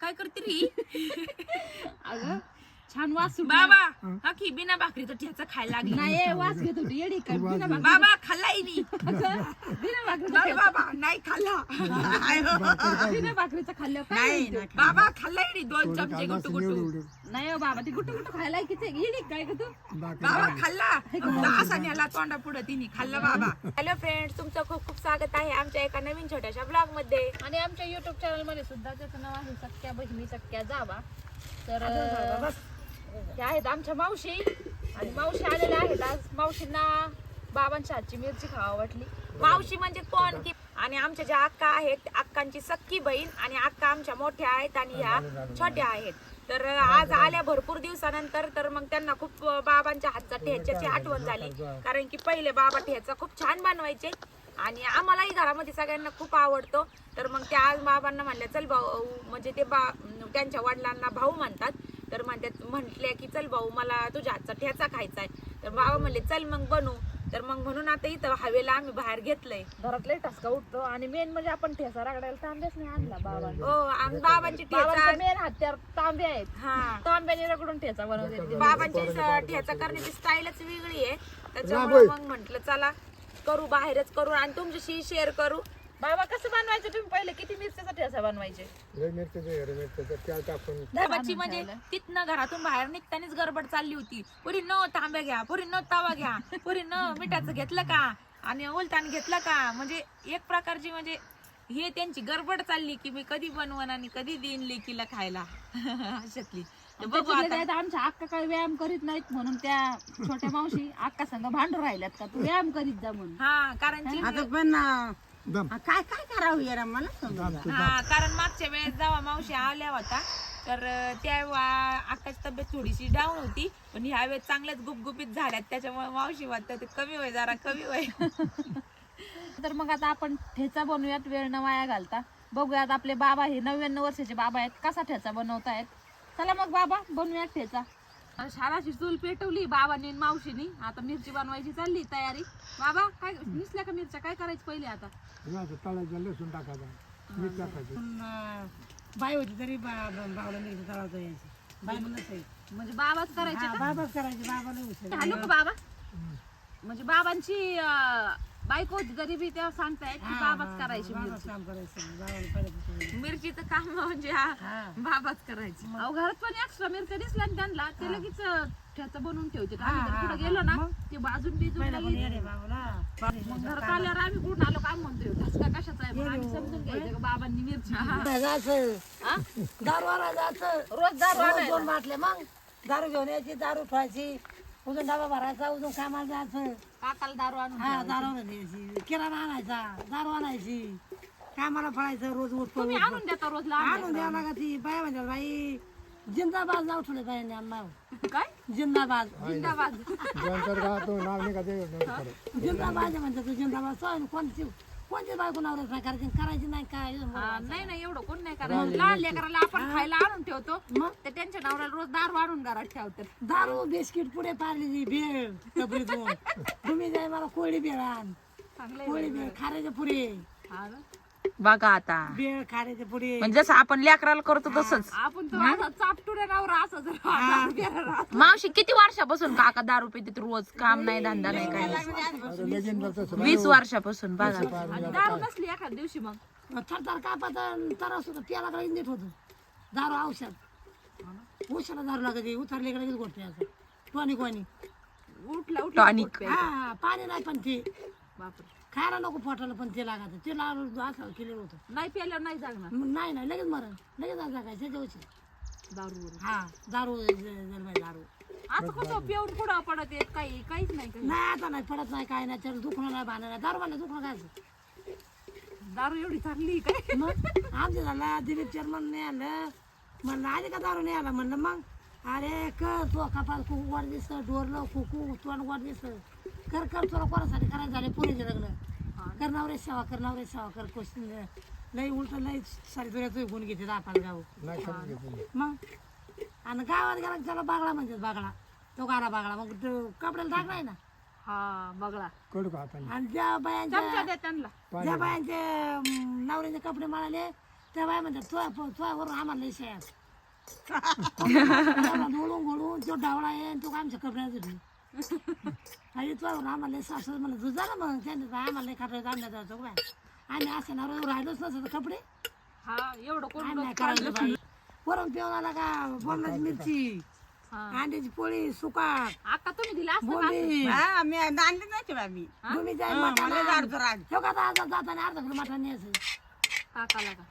काय करते रे? अगं छान वास सुटला. बाबा हा. की बिना भाकरीचं ठेचा खायला लागली. नाही ए, वास घेत होती. येडी काय बिना भाकरी- बाबा खाल्लाय नी बिना भाकरीचं नाही बाबा नाही खाल्ला. बिना भाकरीचं खाल्लं काय नाही होतं? बाबा खाल्लाय नी दोन चमचे गुट्टू गुट्टू नाही हो बाबा ती गुट्टू गुट्टू खायला किती येडी काय ग तू? बाबा खाल्ला. असा नेला तोंडा पुढे तिने. खाल्ला बाबा. हॅलो फ्रेंड्स तुमचं खूप खूप स्वागत आहे आमच्या एका नवीन छोट्याशा ब्लॉगमध्ये आणि आमच्या युट्यूब चॅनलमध्ये सुद्धा त्याचं नाव आहे सख्या बहिणी सख्या जावा. तर अं, हे आहेत आमच्या मावशी. आणि मावशी आलेल्या आहेत आज. मावशींना बाबांच्या हातची मिरची खावा वाटली. मावशी म्हणजे कोण की आणि आमच्या ज्या अक्का आहेत अक्कांची सक्की बहीण आणि अक्का आमच्या मोठ्या आहेत आणि ह्या छोट्या आहेत. तर आज आल्या भरपूर दिवसानंतर तर मग त्यांना खूप बाबांच्या हातचा ठेच्याची आठवण झाली. कारण की पहिले बाबा ठेचा खूप छान बनवायचे. आणि आम्हालाही घरामध्ये सगळ्यांना खूप आवडतो. तर मग त्या आज बाबांना म्हणल्या चल भाऊ म्हणजे ते बा त्यांच्या वडिलांना भाऊ म्हणतात. तर म्हणतात म्हटले की चल भाऊ मला तुझ्या हातचा ठेचा खायचा आहे. तर बाबा म्हणले चल मग बनवू तर मग म्हणून आता इथं हवेला आम्ही बाहेर घेतलंय. घरातले ठसका उठतो आणि मेन म्हणजे आपण ठेसा रगडायला तांब्याच नाही आणला बाबांनी. हो आणि बाबांची ठेचा मेन हत्यार तांबे आहेत. हा. तांब्याने रगडून ठेचा बनवते बाबांची स- ठेचा करण्याची स्टाईलच वेगळी आहे. त्याच्यामुळे मग म्हंटल चला करू बाहेरच करू आणि तुमच्याशी शेअर करू. बाबा कसं बनवायचं? तुम्ही पहिले किती मिरच्याचा ठेसा बनवायचे? म्हणजे तिथनं घरातून बाहेर निघतानीच गडबड चालली होती. पुरी न तांब्या घ्या पुरी न तवा घ्या पुरी न मिठाचं घेतलं का? आणि उलटान घेतलं का? म्हणजे एक प्रकारची म्हणजे हे त्यांची गडबड चालली की मी कधी बनवण आणि कधी देईन लेकीला खायला. अशातली. तर बघू त्याच्यातले आता. त्यात आमच्या अक्का काही व्यायाम करीत नाहीत म्हणून त्या छोट्या मावशी अक्का संग भांडू राहिल्यात का? तू व्यायाम करीत जा म्हणून. हा कारण की आता पण अं, काय काय करावं यार मला समजा हा कारण मागच्या वेळेस जेव्हा मावशी आल्या होता तर अं, तेव्हा आकाश तब्येत थोडीशी डाऊन होती पण ह्या वेळेस चांगल्याच गुपगुपीत झाल्यात. त्याच्यामुळे मावशी वाटतं ते कमी होय जरा कमी होय तर मग आता आपण ठेचा बनवूयात वेळ न वाया घालता. बघूयात आपले बाबा हे नव्याण्णव वर्षाचे बाबा आहेत कसा ठेचा बनवतायत. चला मग बाबा बनवूयात ठेचा. शाळाची चूल पेटवली बाबांनी आणि मावशीनी. आता मिरची बनवायची चालली तयारी. बाबा काय निसल्या का मिरच्या? काय करायचं पहिले आता? लसूण टाकायचा. मीठ टाकायचं. बाय होती तरी बा- बा- बाबाला मिरची तळावता यायची. म्हणजे बाबाच करायचे का? बाबाच करायची बाबाला उचल हॅलो का बाबा. म्हणजे बाबांची अं, बायको होती तरी बी त्या सांगतायत की बाबाच करायची मिरची. काम करायचं बाबाला पडत मिरचीचं काम म्हणजे हा बाबाच करायचं. अहो घरात पण एक्स्ट्रा मिरच्या दिसल्या ना त्यांना ते लगेच ठेचा बनवून ठेवते आम्ही जर कुठं गेलो ना ते बाजून बिजून मग घरात आल्यावर आम्ही कुठून आलो काय म्हणतोय ठसका कशाचा आहे? मग आम्ही समजून घ्यायचं का बाबांनी मिरची दिली. जायचं हा? दारूवाला जायचं. रोज दारू रोज आणायला. दोन बाटले. मग दारू घेऊन यायची दारू ठेवायची. उजून डबा भरायचा उजून कामाला जायचं. काकाला दारू आणून हा दारू आणायची किराणा आणायचा दारू आणायची. कामाला फळायचं रोज उठतो तुम्ही आणून देता रोज लहान आणून द्यावं लागत ती बाय म्हणतात बाई जिंदाबाद नाव ठेवले बायांनी नाव. काय? जिंदाबाद. जिंदाबाद. जिंदाबाद म्हणतात तू जिंदाबाद. सोय कोणती कोणती बायको नवऱ्याच नाही करायची करायची नाही काय? हा, नाही नाही एवढं कोण नाही करायचं. लहान लेकराला आपण खायला आणून ठेवतो. मग? तर त्यांच्या नवऱ्याला रोज दारू आणून घरात ठेवतात. दारू बिस्किट पुढे पारली भेळ तुम्ही जाय मला कोळी भेळ आण. चांगलं कोळी भेळ खाऱ्याचे हा ना? बघा आता. पुढे. म्हणजे जसं आपण लेकराला करतो तसंच. आपण तो असा चापटुऱ्या नवरा असं जर दारू घ्यायला राहतो. मावशी किती वर्षापासून काका दारू पिते रोज? काम नाही धंदा नाही काय नाही. वीस वर्षापासून बघा. आणि दारू नसली एखाद्या दिवशी मग. थरथर कापात तर सुद्धा प्याला कडे नीट होतो. दारू औषध. उशाला दारू लागते उतरले कडे गोष्टी असं. कोणी कोणी उठला उठला टॉनिक. हा पाणी नाही पण ते. बापरे. खायला नको पोटाला पण ते लागत ते लागलं असं केलेलं होतं. नाही प्यायल्यावर नाही जागणार मग नाही नाही लगेच मरण. लगेच आज जागायचं त्याच्या दारू हा दारू जन्माय दारू. असं कसं पिऊन पुढं पडत येत काही काहीच नाही काही. नाही आता नाही पडत नाही काय नाही. त्याला दुखणं नाही भाणं नाही. दारू बांधलं दुखणं काय दारू एवढी चांगली काय? मग आमचं झाला दिलीप चेअरमन नाही आलं म्हणलं आधी का दारू नाही आला? म्हणलं मग अरे कर तो कपाल कुकू वाट दिसतं डोरलं कुकू तोंड वाट दिसतं कर कर तुला कोणासाठी? करायचं झाले पुरीचे लग्न. कर नवरे सेवा कर नवरे सेवा कर क्वेश्चन लई उलट लई सारी तुझ्या गुण घेते आपण गाव. मग? आणि गावात गेला की त्याला बागळा म्हणतात बागळा तो गारा बागळा मग तो कपड्याला टाक नाही ना? हा बघला कडू का हाताने आणि ज्या बायांच्या चमचा दे त्यांना. ज्या बायांचे नवऱ्याचे कपडे मिळाले त्या बाय म्हणतात तुझ्या तुझ्यावर आम्हाला लई घोडून घोडून तो डावळा आणि तो आमच्या कपड्यासाठी आणि आम्हाला सासू म्हणलं तू जा ना मग त्यांनी आम्हाला आम्ही असं ना राहिलोच नसतं कपडे हा एवढं कोण आम्ही. वरून पिऊन आला का बोंबलाची मिरची अंड्याची पोळी सुकाट अक्का तुम्ही दिला असतं का? बोंबी हा मी आणली नाही बा मी तुम्ही जाय मला मटण जाडतो राग ठेव का आता जाताना अर्धा किलो मटण न्यायचं काकाला का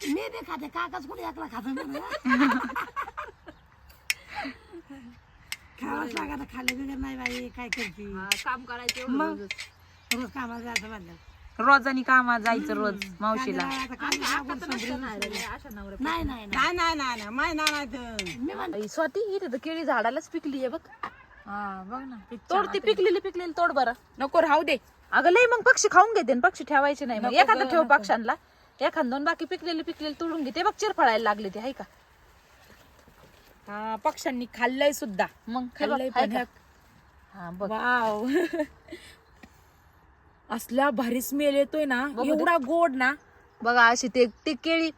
मी बी खाते काकाच कुठे एकला खातो बरं. खावाच लागत खाल्लं बिगर नाही बाई काय करते हा, काम करायचं एवढं रोजच. रोज कामाला जायचं म्हणलं. रोजानी कामा जायचं रोज मावशीला. आता कांदे लागून संपले. अशा नवऱ्या नाही नाही नाही. नाही नाही नाही नाही माय नाही तर मी म्हणते. आई, स्वाती इथे तर केळी झाडालाच पिकली आहे बघ. हा बघ ना. तोड ती पिकलेली पिकलेली तोड बरं. नको राहू दे. अगं लय मग पक्षी खाऊन घेते आणि पक्षी ठेवायचे नाही मग. एखादं ठेव पक्ष्यांना. एखाद दोन बाकी पिकलेली पिकलेली तोडून घेते. बघ चिरफळायला लागले ते हाय का? हा पक्ष्यांनी खाल्लंय सुद्धा. मग खाल्लंय हाय पण का? हे- हा बघ. वाव. असला भारी स्मेल येतोय ना बघू दे. एवढा गोड ना. बघा अशी ते ती केळी.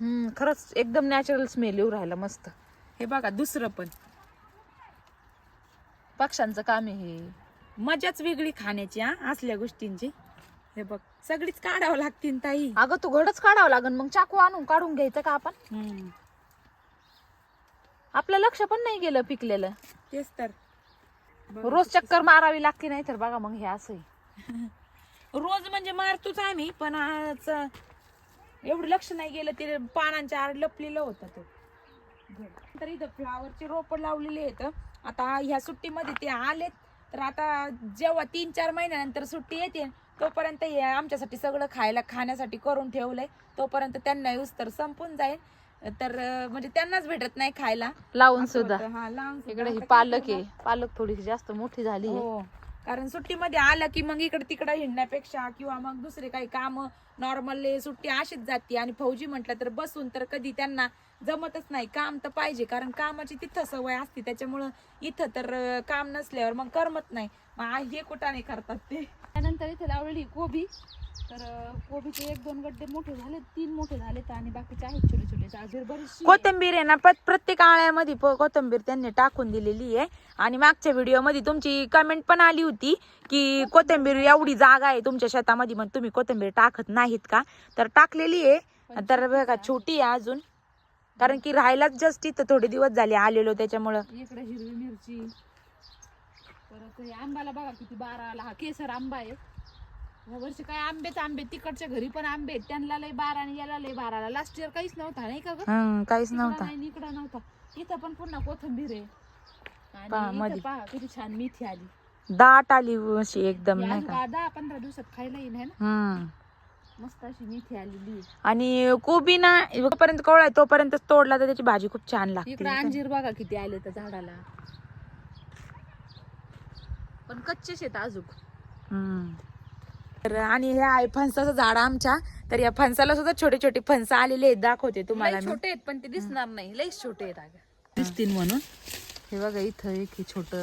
हम्म खरंच एकदम नॅचरल स्मेल येऊ राहिला मस्त. हे बघा दुसरं पण. पक्ष्यांचं काम आहे हे. मजाच वेगळी खाण्याची हा असल्या गोष्टींची. हे बघ सगळीच काढावं लागतील ताई. अगं तू घडच काढावं लागन. मग चाकू आणून काढून घ्यायचं का आपण? हम्म, आपलं लक्ष पण नाही गेलं पिकलेलं. तेच तर. रोज चक्कर मारावी लागते नाही तर बघा मग हे असं आहे. रोज म्हणजे मारतोच आम्ही पण आज एवढं लक्ष नाही गेलं ते पानांच्या आड लपलेलं होतं तो. तर इथं फ्लावरचे रोप लावलेले आहेत. आता ह्या सुट्टीमध्ये ते आलेत. तर आता जेव्हा तीन चार महिन्यानंतर सुट्टी येते तोपर्यंत हे आमच्यासाठी सगळं खायला खाण्यासाठी करून ठेवलंय. तोपर्यंत त्यांना यूज तर संपून जाईल. तर म्हणजे त्यांनाच भेटत नाही खायला. लावून सुद्धा. हा, लावून. इकडे ही पालक? आहे. पालक थोडीशी जास्त मोठी झाली हो. कारण सुट्टीमध्ये आलं की मग इकडे तिकडे हिंडण्यापेक्षा किंवा मग दुसरे काही काम नॉर्मल सुट्टी अशीच जाते. आणि फौजी म्हटलं तर बसून तर कधी त्यांना जमतच नाही. काम तर पाहिजे कारण कामाची तिथं सवय असते. त्याच्यामुळं इथं तर काम नसल्यावर मग करमत नाही. मग हे कुठं नाही करतात ते? त्यानंतर इथे लावलेली कोबी. तर कोबीचे एक दोन गड्डे मोठे झाले तीन मोठे झाले आणि बाकीचे आहेत छोटे छोटे अजून बरीचशी आहे. कोथिंबीर आहे ना प्रत- प्रत्येक आळ्यामध्ये प- कोथिंबीर त्यांनी टाकून दिलेली आहे. आणि मागच्या व्हिडिओमध्ये तुमची कमेंट पण आली होती की कोथिंबीर एवढी जागा आहे तुमच्या शेतामध्ये मग तुम्ही कोथिंबीर टाकत नाहीत का? तर टाकलेली आहे. तर बघा छोटी आहे अजून. कारण की राहायलाच जस्ट इथं थोडे दिवस झाले आलेलो त्याच्यामुळं. इकडे हिरवी मिरची परत हे आंब्याला बघा किती बारा आला हा केसर आंबा आहे. या वर्षी काय आंबेच आंबे तिकडच्या घरी पण आंबे आहेत. त्यांना लय बारा आणि याला लय बारा. लास्ट इयर काहीच नव्हता नाही का ग? काहीच नव्हता. नाही इकडं नव्हता. इथं पण पुन्हा कोथंबीर आहे. पहा, आणि मध्ये. इथं पहा किती छान मेथी आली. दाट आली अशी एकदम नाही का? दहा पंधरा दिवसात खायला येईल है ना? हम्म मस्त अशी मेथी आलेली आहे. आणि कोबी ना जोपर्यंत कवळा आहे तोपर्यंत तोडला तर त्याची भाजी खूप छान लागते. इकडं अंजीर बघा किती आले तर झाडाला. पण कच्चेच आहेत अजून. हम्म. तर आणि हे आहे फणसाचं झाड आमच्या. तर या फणसाला सुद्धा छोटे छोटे फणस आलेले आहेत. दाखवते तुम्हाला मी. छोटे आहेत पण ते दिसणार नाही. लई छोटे आहेत अगं. दिसतील म्हणून. हे बघा इथं एक हे छोट.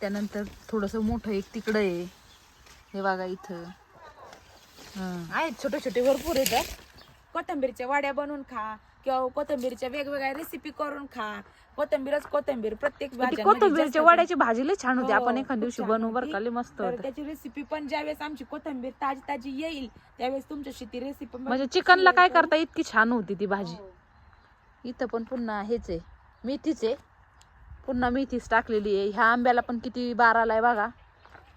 त्यानंतर थोडस मोठं एक तिकडं आहे. हे बघा इथं. हं. आहेत छोटे छोटे भरपूर आहेत. कोथिंबीरच्या वाड्या बनवून खा. किंवा कोथिंबीरच्या वेगवेगळ्या रेसिपी करून खा. कोथिंबीरच कोथिंबीर. प्रत्येक भाज्यांमध्ये कोथिंबीरच्या वड्याची भाजी लई छान होती. हो, आपण एखाद खूप दिवशी छान बनवू बरं होती. का लई मस्त तर होतं. त्याची रेसिपी पण ज्यावेळेस आमची कोथिंबीर ताजी ताजी येईल त्यावेळेस तुमच्याशी ती रेसिपी म्हणजे चिकनला काय करता इतकी छान होती ती भाजी. इथं पण पुन्हा हेच आहे. मेथीच आहे. पुन्हा मेथीच टाकलेली आहे. ह्या आंब्याला पण किती बाराला आहे बघा.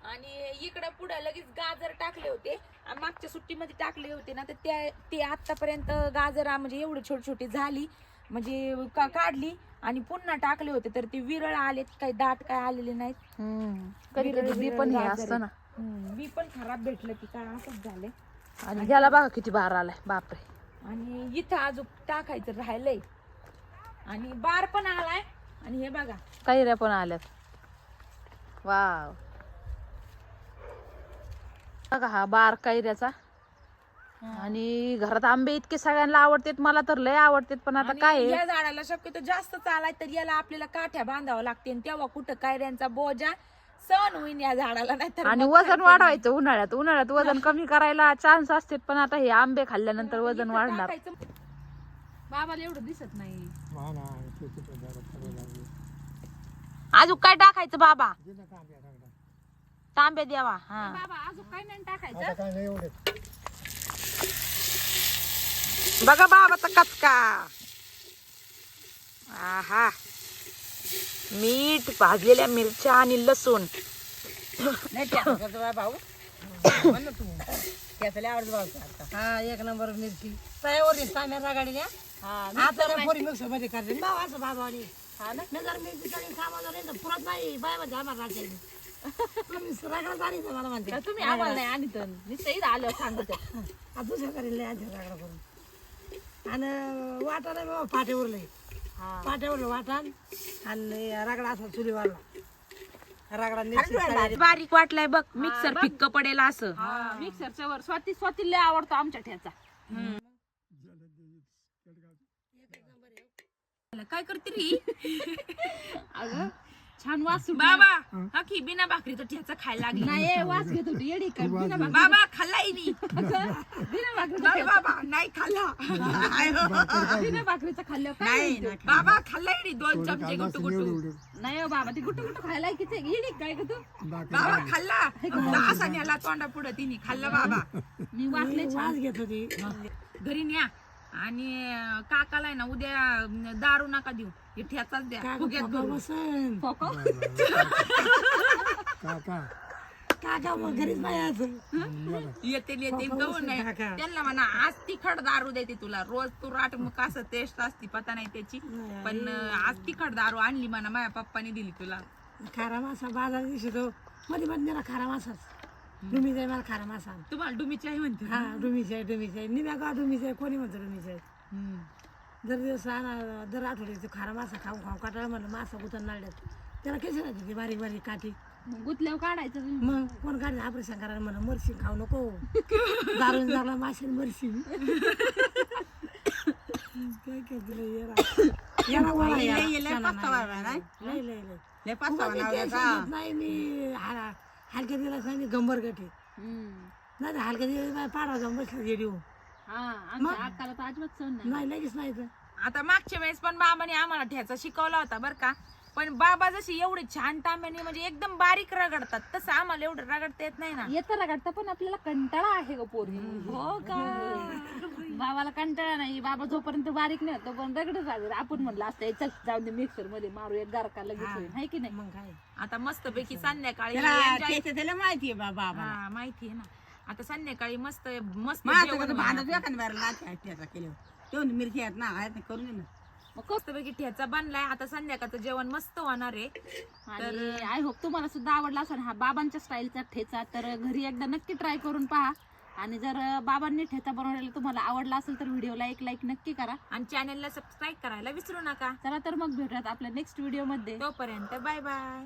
आणि इकडे पुढे लगेच गाजर टाकले होते. मागच्या सुट्टीमध्ये टाकले होते ना तर त्या ते आतापर्यंत गाजर म्हणजे एवढी छोटी छोटी झाली म्हणजे का- काढली आणि पुन्हा टाकले होते तर ते विरळ आलेत काही दाट काय आलेले नाहीत. कधी विरळ- कधी बी विरळ पण हे असतं ना. बी पण खराब भेटलं की काय असंच झालंय. आणि ह्याला बघा किती बारा आलाय बापरे. आणि इथं अजून टाकायचं राहिलंय. आणि बार पण आलाय. आणि हे बघा. कैऱ्या पण आल्यात. वाव. बघा हा बार कैऱ्याचा आणि घरात आंबे इतके सगळ्यांना आवडतात मला तर लय आवडतात पण आता काय आहे? या झाडाला शक्यतो जास्त चालाय तर याला आपल्याला काठ्या बांधावं लागते आणि तेव्हा कुठं कायऱ्यांचा बोजा सहन होईन या झाडाला नाही तर आणि वजन वाढवायचं उन्हाळ्यात. उन्हाळ्यात वजन कमी करायला चान्स असते पण आता हे आंबे खाल्ल्यानंतर वजन वाढणार. बाबाला एवढं दिसत नाही. अजून काय टाकायचं बाबा? तांबे द्यावा हा. बाबा अजून काय नाही टाकायचं बघा बाबा तर कचका. आहा. मीठ भाजलेल्या मिरच्या आणि लसूण. नाही त्याचं करतो बा भाऊ. म्हण ना तू. त्याचं लय आवडत भाऊ आता. हा एक नंबर मिरची. तयावर तांब्या गाडील्या आता त्या पोरी मिक्सरमध्ये करते. भाऊ असं बाबा आणि मी जर मिरची कधी कामा झाली तर पुरत नाही. बाय आम्हाला राहते रागडा झाली तर मला म्हणते. तुम्ही आम्हाला नाही आणि तर निश्चित आलं सांगत आता दुसऱ्या करेल आधी रागडा करून. आणि वाटा नाही बाबा पाट्यावरले पाट्यावरलं वाटाण आणि रागडा असा चुली वाढला रागडा बारीक. वाटलाय बघ मिक्सर फिक्क पडेल असं. मिक्सरच्या वर. स्वाती स्वाती लय आवडतो आमच्या ठ्याचा काय करते रे अगं छान वास सुटला. बाबा हा. की बिना भाकरीचा ठेचा खायला लागली. नाही ए, वास घेत होती. येडी काय बिना भाकरी- बाबा खाल्लाय नी बिना भाकरीचा नाही बाबा नाही खाल्ला. बिना भाकरीचा खाल्ल्यावर काय नाही म्हणते? बाबा खाल्लाय नी दोन चमचे गुट्टू गुट्टू नाही हो बाबा ती गुट्टू गुट्टू खायला किती येडी काय ग तू? बाबा खाल्ला. असा न्याला तोंडा पुढे. तिने खाल्ला बाबा. मी वाचले वास घेत होती. घरी न्या. आणि अं, काकाला आहे ना उद्या अं, दारू नका देऊ. ठेचाच द्या. काका फुग्यात पप्पा भरून. बसन. फोको काका. मग घरीच नाही यायचं येतील येतील. कहून नाही. काका. त्यांना म्हणा आज तिखट दारू देते तुला. रोज तू राट मग कसं टेस्ट असती पता नाही त्याची. पण अं, आज तिखट दारू आणली म्हणा माझ्या पप्पाने दिली तुला. खारा मासा बाजार दिसतो मध्ये मध्ये मला खारा मासाच. डुमी जाय मला खारा मासा. तुम्हाला डुमीची आई म्हणते. हा डुमीच आहे डुमीच आहे निम्या गाव डुमीच आहे कोणी म्हणतं डुमीच आहे हम्म. दर दिवस आणा दर आठवड्यात खारा मासा खाऊ खाऊ काटाळा म्हणलं मासा गुतन नाळ्यात त्याला कशी राहते ती बारीक बारीक काठी? मग गुतल्यावर काढायचं तुम्ही. मग कोण काढलं? ऑपरेशन करायला म्हणा मरशी खाऊ नको. दारून झाला माशी मरशी काय काय तुला येरा येरा गोळा येरा. शाना नाही. लय लय लय उगाच मी tension घेत नाही मी हा- हलक्या दिवस नाही मी गंबर गटे हम्म. नाही तर हलक्या दिवस पाडा जाऊन बसले येडी हा आमच्या अक्काला तर अजिबात सण नाही. नाही लगेच नाही तर आता मागच्या वेळेस पण बाबाने आम्हाला ठ्याचा शिकवला होता बर का. पण बाबा जशी एवढे छान तांब्याने म्हणजे एकदम बारीक रगडतात तसं आम्हाला एवढं रगडता येत नाही ना. येतं रगडता पण आपल्याला कंटाळा आहे ग पोरी हो का? बाबाला कंटाळा नाही. बाबा जोपर्यंत बारीक नाही होत तोपर्यंत रगडत राहते आपण म्हणलं असतं "ए, चल जाऊ दे मिक्सरमध्ये मारू एक गारका लगेच होईल. हाय की नाही? मग काय? आता मस्त पैकी संध्याकाळी त्याला enjoy- त्याचं त्याला माहिती आहे बाबा हा माहिती आहे ना. आता संध्याकाळी मस्त मस्त माझं जेवण एखाद्या बाहेर लाच आहे त्याचा केलं तेवढी मिरची आहेत ना आहेत ना करून दे ना. मग मस्त पैकी ठेचा बनलाय आता संध्याकाळचं जेवण मस्त होणार आहे. आणि आय होप तुम्हाला सुद्धा आवडला असेल हा बाबांच्या स्टाईलचा ठेचा तर घरी एकदा नक्की ट्राय करून पहा. आणि जर बाबांनी ठेचा बनवलेला तुम्हाला आवडला असेल तर व्हिडिओला एक लाईक नक्की करा. आणि चॅनलला सबस्क्राईब करायला विसरू नका. चला तर मग भेटूयात आपल्या नेक्स्ट व्हिडिओमध्ये. तोपर्यंत बाय बाय